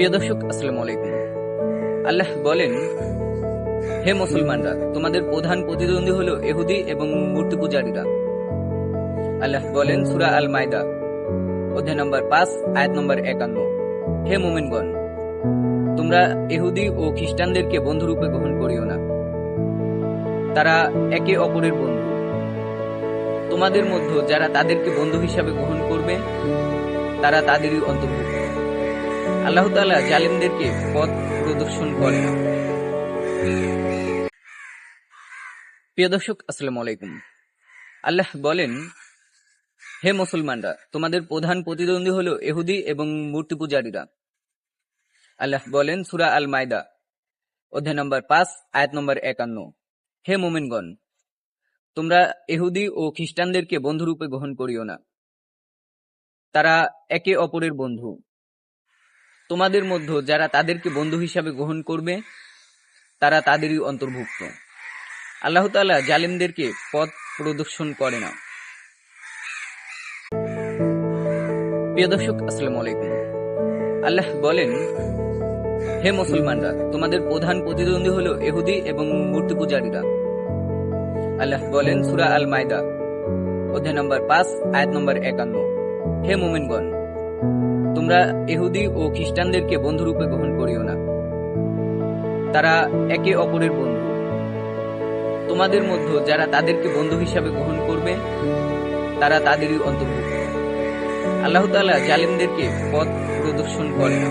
প্রিয় দর্শক আলাইকুম। আল্লাহ বলেন, হে মুসলমানরা, তোমাদের প্রধান প্রতিদ্বন্দ্বী হলো এহুদি এবং মূর্তি পূজারীরা। আল্লাহ বলেন, সুরা আল অধ্যায় নম্বর পাঁচ, আয়াত নম্বর একান্ন। হে মোমিনগণ, তোমরা এহুদি ও খ্রিস্টানদেরকে বন্ধুরূপে গ্রহণ করিও না। তারা একে অপরের বন্ধু। তোমাদের মধ্যে যারা তাদেরকে বন্ধু হিসাবে গ্রহণ করবে, তারা তাদেরই অন্তর্ভুক্ত। আল্লাহ তাআলা জালিমদেরকে পথ প্রদর্শন করে প্রিয় দর্শক, আসসালামু আলাইকুম। আল্লাহ বলেন, হে মুসলমানরা, তোমাদের প্রধান প্রতিদ্বন্দ্বী হলো এহুদি এবং মূর্তি পূজারীরা। আল্লাহ বলেন, সুরা আল মাইদা অধ্যায় নম্বর পাঁচ, আয়াত নম্বর একান্ন। হে মোমিনগণ, তোমরা এহুদি ও খ্রিস্টানদেরকে বন্ধুরূপে গ্রহণ করিও না। তারা একে অপরের বন্ধু। তোমাদের মধ্যে যারা তাদেরকে বন্ধু হিসাবে গ্রহণ করবে, তারা তাদেরই অন্তর্ভুক্ত। আল্লাহ তাআলা জালিমদেরকে পথ প্রদর্শন করে না। প্রিয় দর্শক, আসসালামু আলাইকুম। আল্লাহ বলেন, হে মুসলমানরা, তোমাদের প্রধান প্রতিদ্বন্দ্বী হলো এহুদি এবং মূর্তি পূজারীরা। আল্লাহ বলেন, সুরা আল মাইদা অধ্যায় নম্বর পাঁচ, আয়াত নম্বর একান্ন। হে মুমিনগণ তোমরা এহুদি ও খ্রিস্টানদেরকে বন্ধুরূপে গ্রহণ করিও না। তারা একে অপরের বন্ধু। তোমাদের মধ্যে যারা তাদেরকে বন্ধু হিসাবে গ্রহণ করবে, তারা তাদেরই অন্তর্ভুক্ত। আল্লাহ তালা জালিমদেরকে পথ প্রদর্শন করে না